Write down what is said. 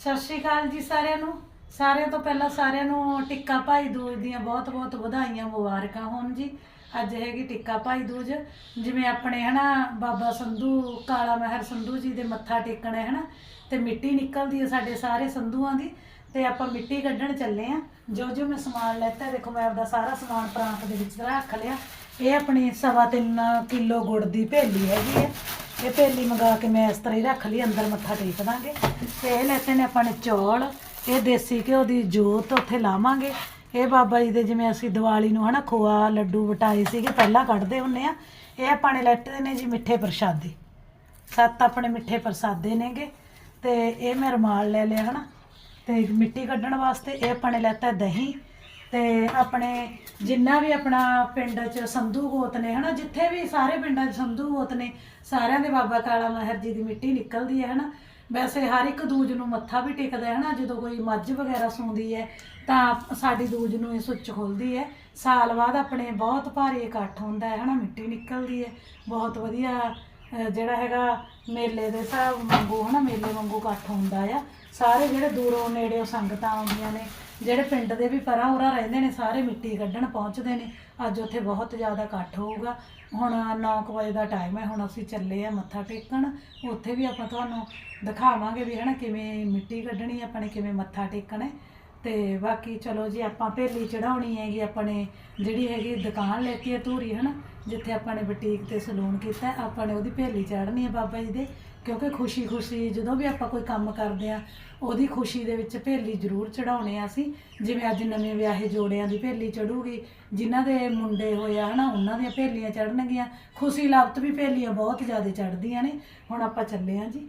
ਸਤਿ ਸ਼੍ਰੀ ਅਕਾਲ ਜੀ ਸਾਰਿਆਂ ਨੂੰ। ਸਾਰਿਆਂ ਤੋਂ ਪਹਿਲਾਂ ਸਾਰਿਆਂ ਨੂੰ ਟਿੱਕਾ ਭਾਈ ਦੂਜ ਦੀਆਂ ਬਹੁਤ-ਬਹੁਤ ਵਧਾਈਆਂ ਮੁਬਾਰਕਾਂ ਹੋਣ ਜੀ। ਅੱਜ ਹੈਗੀ ਟਿੱਕਾ ਭਾਈ ਦੂਜ। ਜਿਵੇਂ ਆਪਣੇ ਹਨਾ ਬਾਬਾ ਸੰਧੂ, ਕਾਲਾ ਮਹਿਰ ਸੰਧੂ ਜੀ ਦੇ ਮੱਥਾ ਟੇਕਣਾ ਹੈ ਹਨਾ। ਤੇ ਮਿੱਟੀ ਨਿਕਲਦੀ ਹੈ ਸਾਡੇ ਸਾਰੇ ਸੰਧੂਆਂ ਦੀ। ਤੇ ਆਪਾਂ ਮਿੱਟੀ ਕੱਢਣ ਚੱਲੇ ਆ ਜੋ ਜੋ ਮੈਂ ਸਮਾਨ ਲੈਤਾ, ਦੇਖੋ ਮੈਂ ਆਪਦਾ ਸਾਰਾ ਸਮਾਨ ਪ੍ਰਾਂਤ ਦੇ ਵਿੱਚ ਰੱਖ ਲਿਆ। ਇਹ ਆਪਣੀ ਸਵਾ ਤਿੰਨ ਕਿਲੋ ਗੁੜ ਦੀ ਭੇਲੀ ਹੈਗੀ ਹੈ। ਇਹ ਭੇਲੀ ਮੰਗਾ ਕੇ ਮੈਂ ਇਸ ਤਰ੍ਹਾਂ ਹੀ ਰੱਖ ਲਈ, ਅੰਦਰ ਮੱਥਾ ਟੇਕ ਦਾਂਗੇ। ਤੇ ਇਹ ਲੈਤੇ ਨੇ ਆਪਾਂ ਨੇ ਚੌਲ, ਇਹ ਦੇਸੀ ਘਿਓ ਦੀ ਜੋਤ ਉੱਥੇ ਲਾਵਾਂਗੇ। ਇਹ ਬਾਬਾ ਜੀ ਦੇ ਜਿਵੇਂ ਅਸੀਂ ਦੀਵਾਲੀ ਨੂੰ ਹਨਾ ਖੋਆ, ਲੱਡੂ ਵਟਾਏ ਸੀਗੇ, ਪਹਿਲਾਂ ਕੱਢਦੇ ਹੁੰਨੇ ਆ। ਇਹ ਆਪਾਂ ਨੇ ਲੈਤੇ ਨੇ ਜੀ ਮਿੱਠੇ ਪ੍ਰਸ਼ਾਦੇ। ਸੱਤ ਆਪਣੇ ਮਿੱਠੇ ਪ੍ਰਸਾਦੇ ਨੇਗੇ। ਤੇ ਇਹ ਮੈਂ ਰੁਮਾਲ ਲੈ ਲਿਆ ਹਨਾ। ਤੇ ਮਿੱਟੀ ਕੱਢਣ ਵਾਸਤੇ ਇਹ ਆਪਾਂ ਨੇ ਲੈਤਾ ਦਹੀਂ। ਤੇ ਆਪਣੇ ਜਿੰਨਾ ਵੀ ਆਪਣਾ ਪਿੰਡ 'ਚ ਸੰਧੂ ਗੋਤ ਨੇ, ਹਨਾ, ਜਿੱਥੇ ਵੀ ਸਾਰੇ ਪਿੰਡਾਂ 'ਚ ਸੰਧੂ ਗੋਤ ਨੇ, ਸਾਰਿਆਂ ਦੇ ਬਾਬਾ ਕਾਲਾ ਮਹਿਰ ਜੀ ਦੀ ਮਿੱਟੀ ਨਿਕਲਦੀ ਹੈ, ਹਨਾ। ਵੈਸੇ ਹਰ ਇੱਕ ਦੂਜ ਨੂੰ ਮੱਥਾ ਵੀ ਟੇਕਦਾ ਹੈ ਨਾ ਜਦੋਂ ਕੋਈ ਮੱਝ ਵਗੈਰਾ ਸੌਂਦੀ ਹੈ, ਤਾਂ ਸਾਡੀ ਦੂਜ ਨੂੰ ਇਹ ਸੁੱਚ ਖੁੱਲਦੀ ਹੈ। ਸਾਲ ਬਾਅਦ ਆਪਣੇ ਬਹੁਤ ਭਾਰੀ ਇਕੱਠ ਹੁੰਦਾ ਹੈ, ਹਨਾ, ਮਿੱਟੀ ਨਿਕਲਦੀ ਹੈ। ਬਹੁਤ ਵਧੀਆ ਜਿਹੜਾ ਹੈਗਾ ਮੇਲੇ ਦੇ ਹਿਸਾਬ ਵਾਂਗੂ, ਹਨਾ, ਮੇਲੇ ਵਾਂਗੂ ਇਕੱਠ ਹੁੰਦਾ ਆ। ਸਾਰੇ ਜਿਹੜੇ ਦੂਰੋਂ ਨੇੜਿਓਂ ਸੰਗਤਾਂ ਆਉਂਦੀਆਂ ਨੇ ਜਿਹੜੇ ਪਿੰਡ ਦੇ ਵੀ ਪਰਾਂ ਉਰਾਂ ਰਹਿੰਦੇ ਨੇ, ਸਾਰੇ ਮਿੱਟੀ ਕੱਢਣ ਪਹੁੰਚਦੇ ਨੇ। ਅੱਜ ਉੱਥੇ ਬਹੁਤ ਜ਼ਿਆਦਾ ਇਕੱਠ ਹੋਊਗਾ। ਹੁਣ 9 ਵਜੇ ਦਾ ਟਾਈਮ ਹੈ, ਹੁਣ ਅਸੀਂ ਚੱਲੇ ਆ ਮੱਥਾ ਟੇਕਣ। ਉੱਥੇ ਵੀ ਆਪਾਂ ਤੁਹਾਨੂੰ ਦਿਖਾਵਾਂਗੇ ਵੀ ਹਨਾ ਕਿਵੇਂ ਮਿੱਟੀ ਕੱਢਣੀ ਆਪਾਂ ਨੇ ਕਿਵੇਂ ਮੱਥਾ ਟੇਕਣਾ ਹੈ। ਤੇ ਬਾਕੀ ਚਲੋ ਜੀ ਆਪਾਂ ਭੇਲੀ ਚੜਾਉਣੀ ਹੈਗੀ ਆਪਣੇ ਜਿਹੜੀ ਹੈਗੀ ਦੁਕਾਨ ਲੈਤੀ ਹੈ ਧੂਰੀ, ਹਨਾ? ਜਿੱਥੇ ਆਪਾਂ ਨੇ ਬੁਟੀਕ ਤੇ ਸਲੂਨ ਕੀਤਾ, ਆਪਾਂ ਨੇ ਉਹਦੀ ਭੇਲੀ ਚੜ੍ਹਨੀ ਹੈ ਬਾਬਾ ਜੀ ਦੇ। ਕਿਉਂਕਿ ਖੁਸ਼ੀ ਖੁਸ਼ੀ ਜਦੋਂ ਵੀ ਆਪਾਂ ਕੋਈ ਕੰਮ ਕਰਦੇ ਆ, ਉਹਦੀ ਖੁਸ਼ੀ ਦੇ ਵਿੱਚ ਭੇਲੀ ਜ਼ਰੂਰ ਚੜਾਉਣੇ ਆ ਅਸੀਂ। ਜਿਵੇਂ ਅੱਜ ਨਵੇਂ ਵਿਆਹੇ ਜੋੜਿਆਂ ਦੀ ਭੇਲੀ ਚੜੂਗੀ ਜਿਨ੍ਹਾਂ ਦੇ ਮੁੰਡੇ ਹੋਇਆ ਹਨਾ, ਉਹਨਾਂ ਦੀਆਂ ਭੇਲੀਆਂ ਚੜਨਗੀਆਂ ਖੁਸ਼ੀ ਲਫ਼ਤ ਵੀ ਭੇਲੀਆਂ ਬਹੁਤ ਜ਼ਿਆਦਾ ਚੜਦੀਆਂ ਨੇ। ਹੁਣ ਆਪਾਂ ਚੱਲੇ ਆ ਜੀ।